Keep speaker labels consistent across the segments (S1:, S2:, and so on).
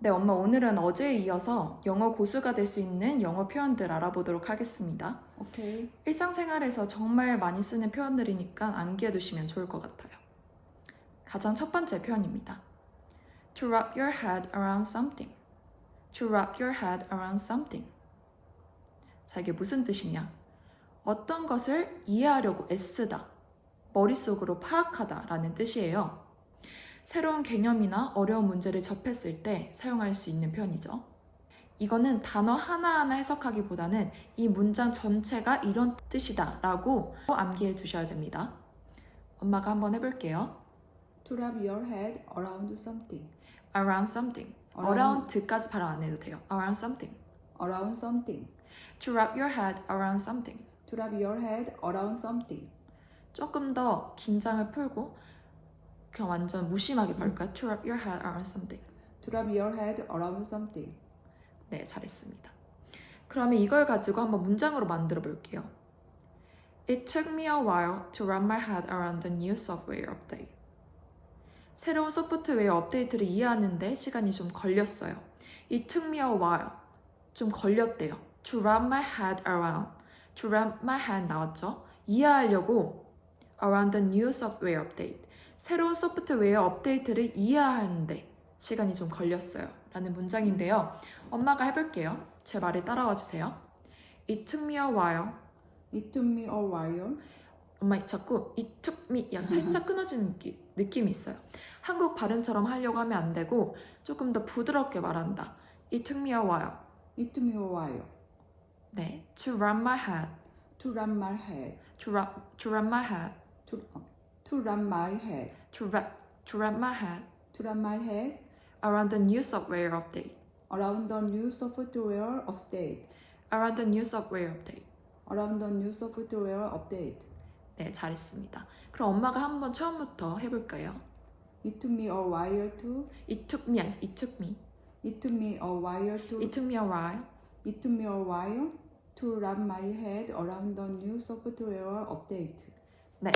S1: 네, 엄마 오늘은 어제에 이어서 영어 고수가 될 수 있는 영어 표현들 알아보도록 하겠습니다.
S2: 오케이.
S1: 일상생활에서 정말 많이 쓰는 표현들이니까 암기해 두시면 좋을 것 같아요. 가장 첫 번째 표현입니다. To wrap your head around something. To wrap your head around something. 자, 이게 무슨 뜻이냐? 어떤 것을 이해하려고 애쓰다. 머릿속으로 파악하다 라는 뜻이에요. 새로운 개념이나 어려운 문제를 접했을 때 사용할 수 있는 표현이죠. 이거는 단어 하나하나 해석하기보다는 이 문장 전체가 이런 뜻이다 라고 암기해 두셔야 됩니다. 엄마가 한번 해볼게요.
S2: To wrap your head around something.
S1: around something.
S2: Around.
S1: around까지 발음 안 해도 돼요. around something.
S2: Around something.
S1: to wrap your head around something.
S2: To wrap your head around something.
S1: 조금 더 긴장을 풀고 그냥 완전 무심하게 발까요? to wrap your head around something.
S2: To wrap your head around something.
S1: 네, 잘했습니다. 그러면 이걸 가지고 한번 문장으로 만들어 볼게요. It took me a while to wrap my head around the new software update. 새로운 소프트웨어 업데이트를 이해하는데 시간이 좀 걸렸어요. It took me a while. 좀 걸렸대요. To wrap my head around. To wrap my head 나왔죠? 이해하려고 around the new software update. 새로운 소프트웨어 업데이트를 이해하는데 시간이 좀 걸렸어요. 라는 문장인데요. 엄마가 해볼게요. 제 말을 따라와 주세요. It took me a while.
S2: It took me a while.
S1: 엄마 자꾸 it took me 약 살짝 끊어지는 느낌, 느낌 이 있어요. 한국 발음처럼 하려고 하면 안 되고 조금 더 부드럽게 말한다. It took me a while.
S2: It took me a while.
S1: 네, to wrap my head,
S2: To wrap my head.
S1: to wrap, to wrap my head,
S2: To, uh, to wrap my head.
S1: to wrap, to wrap my head
S2: To wrap my head
S1: around the new software update,
S2: around the new software update.
S1: around the new software update.
S2: Around the new software update.
S1: 네, 잘했습니다. 그럼 엄마가 한번 처음부터 해볼까요?
S2: It took me a while to.
S1: It took me, 아니, it took me.
S2: It took me a while to.
S1: It took me a while.
S2: It took me a while to wrap my head around the new software update.
S1: 네,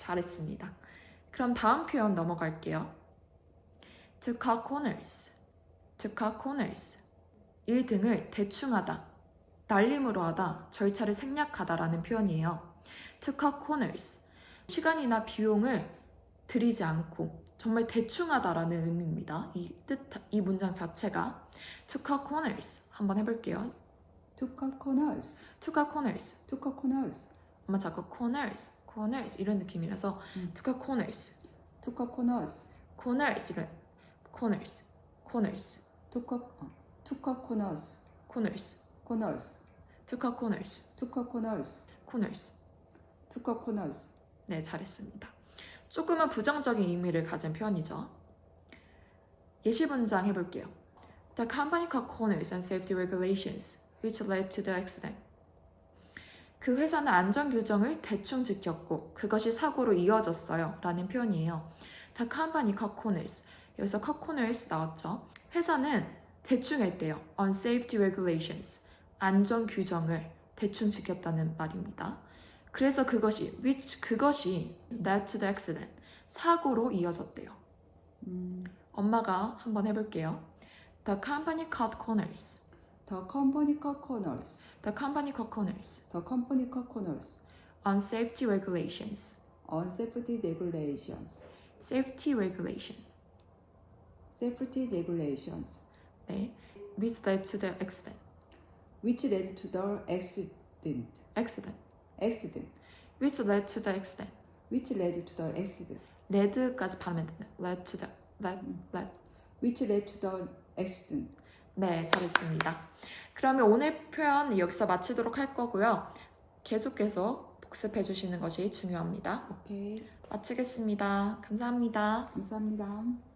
S1: 잘했습니다. 그럼 다음 표현 넘어갈게요. To cut corners. To cut corners. 1등을 대충 하다, 날림으로 하다, 절차를 생략하다라는 표현이에요. To cut corners. 시간이나 비용을 들이지 않고 정말 대충 하다라는 의미입니다. 이 뜻, 이 문장 자체가 To cut corners. 한번 해볼게요.
S2: To cut corners.
S1: To cut corners.
S2: To cut corners.
S1: 엄마 자꾸 corners, corners 이런 느낌이라서
S2: 음.
S1: to cut corners.
S2: To cut corners.
S1: corners 이런 corners corners
S2: To cut, 어, to cut corners.
S1: corners
S2: Corners.
S1: to cut corners
S2: To cut corners.
S1: corners
S2: To cut corners.
S1: 네 잘했습니다 조금은 부정적인 의미를 가진 표현이죠 예시 문장 해볼게요 The company cut corners on safety regulations which led to the accident 그 회사는 안전 규정을 대충 지켰고 그것이 사고로 이어졌어요 라는 표현이에요 The company cut corners 여기서 cut corners 나왔죠 회사는 대충 했대요 on safety regulations 안전 규정을 대충 지켰다는 말입니다 그래서 그것이 which 그것이 led to the accident 사고로 이어졌대요.
S2: 음,
S1: 엄마가 한번 해볼게요. The company cut corners.
S2: the company cut corners.
S1: The company cut corners
S2: The company cut corners.
S1: on safety regulations.
S2: On safety regulations.
S1: Safety regulation.
S2: Safety regulations.
S1: 네, which led to the accident.
S2: Which led to the accident.
S1: Accident.
S2: Accident.
S1: Which led to the accident.
S2: Which led to the accident.
S1: led까지 발음해야 되네. led to the led led.
S2: Which led to the accident.
S1: 네, 잘했습니다. 그러면 오늘 표현 여기서 마치도록 할 거고요. 계속 계속 복습해 주시는 것이 중요합니다.
S2: 오케이.
S1: 마치겠습니다. 감사합니다.
S2: 감사합니다.